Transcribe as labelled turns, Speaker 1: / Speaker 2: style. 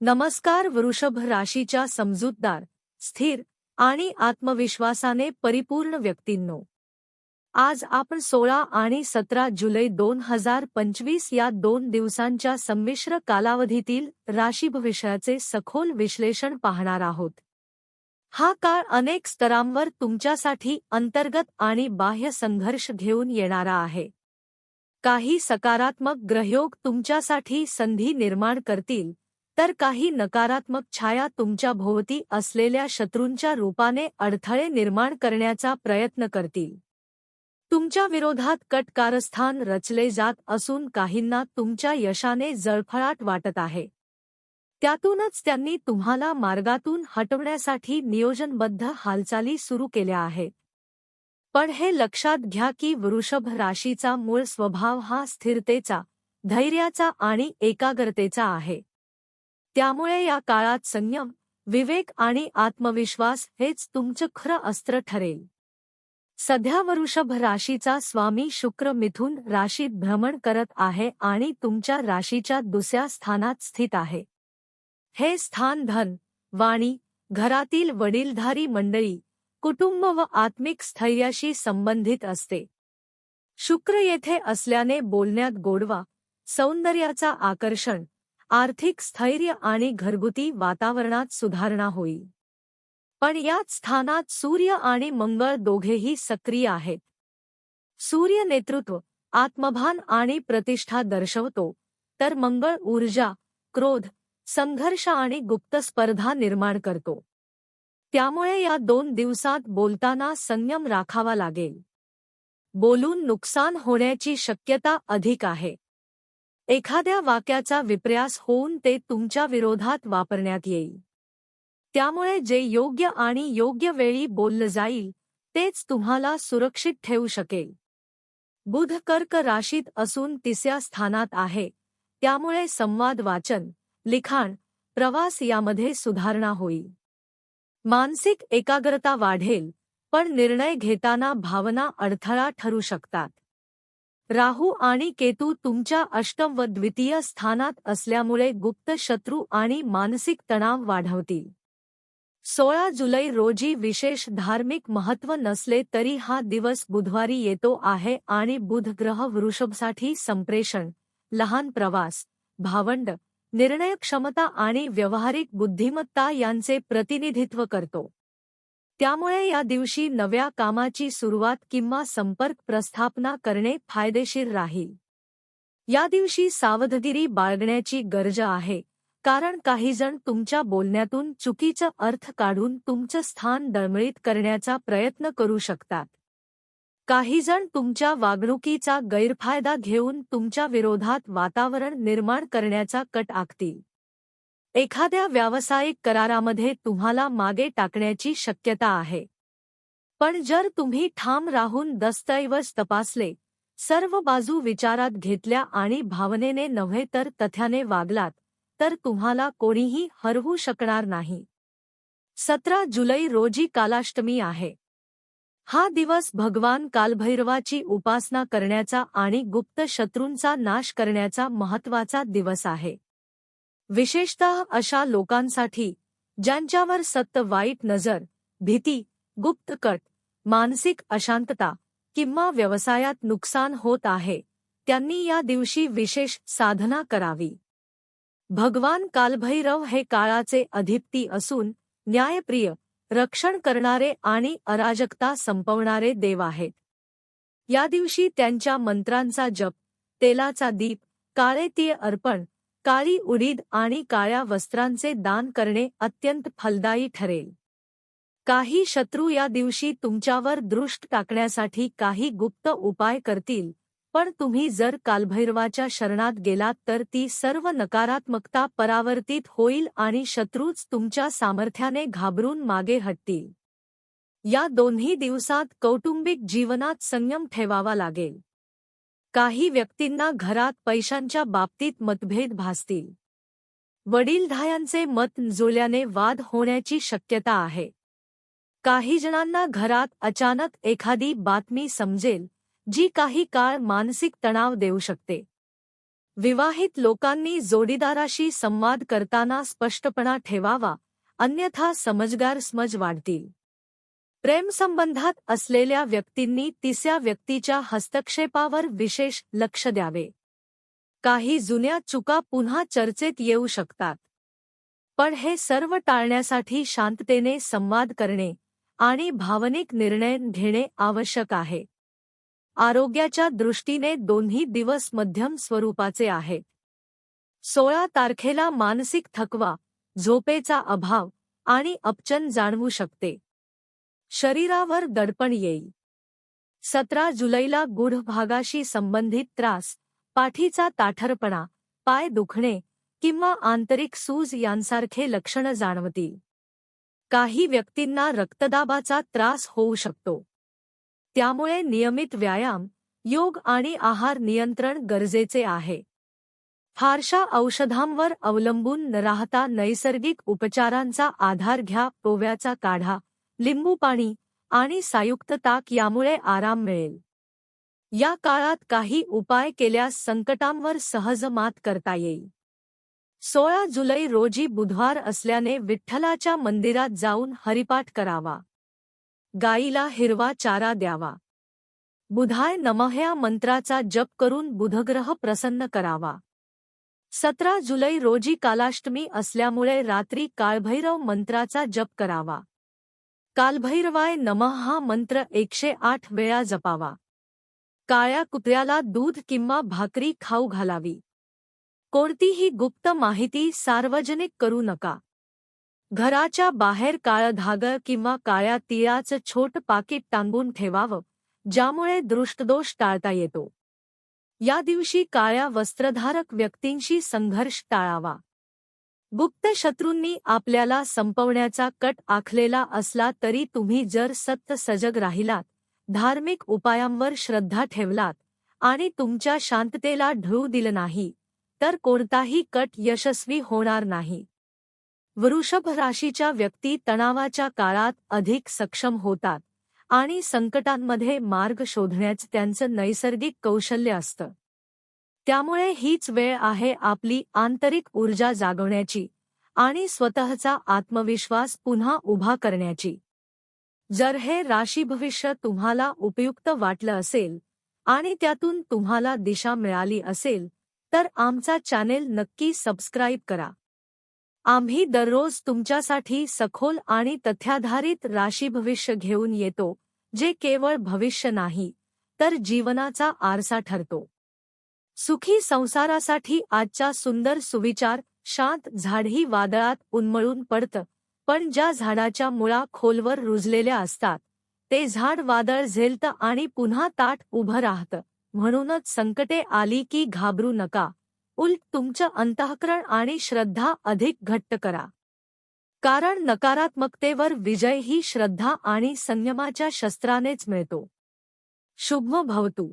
Speaker 1: नमस्कार वृषभ राशीच्या समजूतदार स्थिर आणि आत्मविश्वासाने परिपूर्ण व्यक्तींनो. आज आपण सोळा आणि सतरा जुलै दोन हजार पंचवीस या दोन दिवसांच्या संमिश्र कालावधीतील राशीभविष्याचे सखोल विश्लेषण पाहणार आहोत. हा काळ अनेक स्तरांवर तुमच्यासाठी अंतर्गत आणि बाह्य संघर्ष घेऊन येणारा आहे. काही सकारात्मक ग्रहयोग तुमच्यासाठी संधी निर्माण करतील तर काही नकारात्मक छाया तुमच्या भोवती असलेल्या शत्रूंच्या रूपाने अडथळे निर्माण करण्याचा प्रयत्न करतील. तुमच्या विरोधात कट कारस्थान रचले जात असून काहींना तुमच्या यशाने जळफळाट वाटत आहे. त्यातूनच त्यांनी तुम्हाला मार्गातून हटवण्यासाठी नियोजनबद्ध हालचाली सुरू केल्या आहेत. पण हे लक्षात घ्या की वृषभ राशीचा मूळ स्वभाव हा स्थिरतेचा धैर्याचा आणि एकाग्रतेचा आहे. त्यामुळे या काळात संयम विवेक आणि आत्मविश्वास हेच तुमचं खरं अस्त्र ठरेल. सध्या वृषभ राशीचा स्वामी शुक्र मिथून राशीत भ्रमण करत आहे आणि तुमच्या राशीच्या दुसऱ्या स्थानात स्थित आहे. हे स्थान धन वाणी घरातील वडीलधारी मंडळी कुटुंब व आत्मिक स्थैर्याशी संबंधित असते. शुक्र येथे असल्याने बोलण्यात गोडवा सौंदर्याचा आकर्षण आर्थिक स्थैर्य आणि घरगुती वातावरणात सुधारणा होईल पण याच स्थानात सूर्य आणि मंगळ दोघेही सक्रिय आहेत. सूर्य नेतृत्व, आत्मभान आणि प्रतिष्ठा दर्शवतो, तर मंगळ ऊर्जा, क्रोध, संघर्ष आणि गुप्त स्पर्धा निर्माण करतो. त्यामुळे या दोन दिवसात बोलताना संयम राखावा लागेल. बोलून नुकसान होण्याची शक्यता अधिक आहे. एखाद्या वाक्याचा विप्रयास होऊन ते तुमच्या विरोधात वापरण्यात येईल. त्यामुळे जे योग्य आणि योग्य वेळी बोललं जाईल तेच तुम्हाला सुरक्षित ठेवू शकेल. बुध कर्क राशीत असून तिसऱ्या स्थानात आहे. त्यामुळे संवाद वाचन लिखाण प्रवास यामध्ये सुधारणा होईल. मानसिक एकाग्रता वाढेल पण निर्णय घेताना भावना अडथळा ठरू शकतात. राहू आणि केतू तुमच्या अष्टम व द्वितीय स्थानात असल्यामुळे गुप्त शत्रू आणि मानसिक तणाव वाढवतील. सोळा जुलै रोजी विशेष धार्मिक महत्त्व नसले तरी हा दिवस बुधवारी येतो आहे आणि बुध ग्रह वृषभसाठी संप्रेषण लहान प्रवास भावंड निर्णय क्षमता आणि व्यावहारिक बुद्धिमत्ता यांचे प्रतिनिधित्व करतो. त्यामुळे या दिवशी नव्या कामाची सुरुवात किंवा संपर्क प्रस्थापना करणे फायदेशीर राहील. या दिवशी सावधगिरी बाळगण्याची गरज आहे कारण काहीजण तुमच्या बोलण्यातून चुकीचं अर्थ काढून तुमचं स्थान दळमळीत करण्याचा प्रयत्न करू शकतात. काहीजण तुमच्या वागणुकीचा गैरफायदा घेऊन तुमच्या विरोधात वातावरण निर्माण करण्याचा कट आखतील. एखाद्या व्यावसायिक करारामध्ये तुम्हाला मागे टाकण्याची शक्यता आहे. पण जर तुम्ही ठाम राहून दस्तऐवज तपासले सर्व बाजू विचारात घेतल्या आणि भावनेने नव्हे तर तथ्याने वागलात तर तुम्हाला कोणीही हरवू शकणार नाही. सतरा जुलै रोजी कालाष्टमी आहे. हा दिवस भगवान कालभैरवाची उपासना करण्याचा आणि गुप्त शत्रूंचा नाश करण्याचा महत्त्वाचा दिवस आहे. विशेषतः अशा लोकांसाठी ज्यांच्यावर सत्त वाईट नजर भीती गुप्त कट मानसिक अशांतता किंवा व्यवसायात नुकसान होत आहे त्यांनी या दिवशी विशेष साधना करावी. भगवान कालभैरव हे काळाचे अधिपती असून न्यायप्रिय रक्षण करणारे आणि अराजकता संपवणारे देव आहेत. या दिवशी त्यांच्या मंत्रांचा जप तेलाचा दीप काळे तीळ अर्पण काळी उडीद आणि काळ्या वस्त्रांचे दान करणे अत्यंत फलदायी ठरेल. काही शत्रू या दिवशी तुमच्यावर दृष्ट टाकण्यासाठी काही गुप्त उपाय करतील पण तुम्ही जर कालभैरवाच्या शरणात गेलात तर ती सर्व नकारात्मकता परावर्तित होईल आणि शत्रूच तुमच्या सामर्थ्याने घाबरून मागे हटतील. या दोन्ही दिवसात कौटुंबिक जीवनात संयम ठेवावा लागेल. काही व्यक्तींना घरात पैशांच्या बाबतीत मतभेद भासतील. वडीलधायांचे मत जुळल्याने वाद होण्याची शक्यता आहे. काही जणांना घरात अचानक एखादी बातमी समजेल जी काही काळ मानसिक तणाव देऊ शकते. विवाहित लोकांनी जोडीदाराशी संवाद करताना स्पष्टपणा ठेवावा अन्यथा समजगार समज वाढतील. प्रेमसंबंधात असलेल्या व्यक्तींनी तिसऱ्या व्यक्तीच्या हस्तक्षेपावर विशेष लक्ष द्यावे. काही जुन्या चुका पुन्हा चर्चेत येऊ शकतात. पण हे सर्व टाळण्यासाठी शांततेने संवाद करणे आणि भावनिक निर्णय घेणे आवश्यक आहे. आरोग्याच्या दृष्टीने दोन्ही दिवस मध्यम स्वरूपाचे आहेत. सोळा तारखेला मानसिक थकवा झोपेचा अभाव आणि अपचन जाणवू शकते. शरीरावर दडपण येईल. सतरा जुलैला गुढ भागाशी संबंधित त्रास पाठीचा ताठरपणा पाय दुखणे किंवा आंतरिक सूज यांसारखे लक्षणं जाणवतील. काही व्यक्तींना रक्तदाबाचा त्रास होऊ शकतो. त्यामुळे नियमित व्यायाम योग आणि आहार नियंत्रण गरजेचे आहे. फारशा औषधांवर अवलंबून न राहता नैसर्गिक उपचारांचा आधार घ्या पोव्याचा काढा लिंबू पाणी आणि सायुक्त ताक यामुळे आराम मिळेल. या काळात काही उपाय केल्यास संकटांवर सहज मात करता येईल. सोळा जुलै रोजी बुधवार असल्याने विठ्ठलाच्या मंदिरात जाऊन हरिपाठ करावा. गाईला हिरवा चारा द्यावा. बुधाय नमह्या मंत्राचा जप करून बुधग्रह प्रसन्न करावा. सतरा जुलै रोजी कालाष्टमी असल्यामुळे रात्री काळभैरव मंत्राचा जप करावा. कालभैरवाय नमः हा मंत्र एकशे आठ वेळा जपावा. काळ्या कुत्र्याला दूध किंवा भाकरी खाऊ घालावी. कोणतीही गुप्त माहिती सार्वजनिक करू नका. घराच्या बाहेर काळं धागळ किंवा काळ्या तिळाचं छोट पाकिट टांगून ठेवावं ज्यामुळे दृष्टदोष टाळता येतो. या दिवशी काळ्या वस्त्रधारक व्यक्तींशी संघर्ष टाळावा. गुप्त शत्रूंनी आपल्याला संपवण्याचा कट आखलेला असला तरी तुम्ही जर सत्य सजग राहिलात धार्मिक उपायांवर श्रद्धा ठेवलात आणि तुमच्या शांततेला ढळू दिलं नाही तर कोणताही कट यशस्वी होणार नाही. वृषभ राशीच्या व्यक्ती तणावाच्या काळात अधिक सक्षम होतात आणि संकटांमध्ये मार्ग शोधण्याचं त्यांचं नैसर्गिक कौशल्य असतं. त्यामुळे हीच वेळ आहे आपली आंतरिक ऊर्जा जागवण्याची आणि स्वतःचा आत्मविश्वास पुन्हा उभा करण्याची. जर हे राशी भविष्य तुम्हाला उपयुक्त वाटलं असेल आणि त्यातून तुम्हाला दिशा मिळाली असेल तर आमचा चॅनेल नक्की सबस्क्राईब करा. आम्ही दररोज तुमच्यासाठी सखोल आणि तथ्याधारित राशी भविष्य घेऊन येतो जे केवळ भविष्य नाही तर जीवनाचा आरसा ठरतो. सुखी संसारासाठी आजचा सुंदर सुविचार शांत झाडही वादळात उन्मळून पडतं पण ज्या झाडाच्या मुळा खोलवर रुजलेल्या असतात ते झाड वादळ झेलतं आणि पुन्हा ताट उभं राहतं. म्हणूनच संकटे आली की घाबरू नका. उलट तुमचं अंतःकरण आणि श्रद्धा अधिक घट्ट करा. कारण नकारात्मकतेवर विजय ही श्रद्धा आणि संयमाच्या शस्त्रानेच मिळतो. शुभ भवतू